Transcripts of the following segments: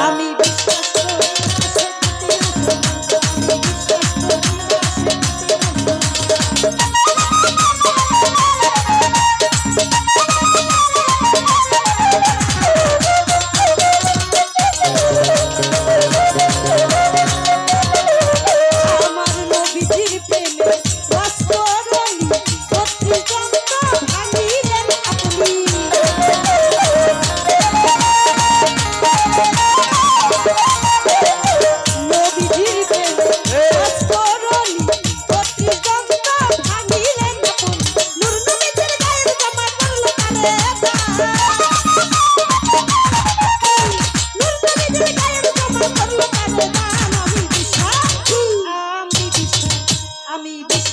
আমি আমি বিশ্বাস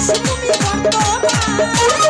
বাজায়ের মুসলিমি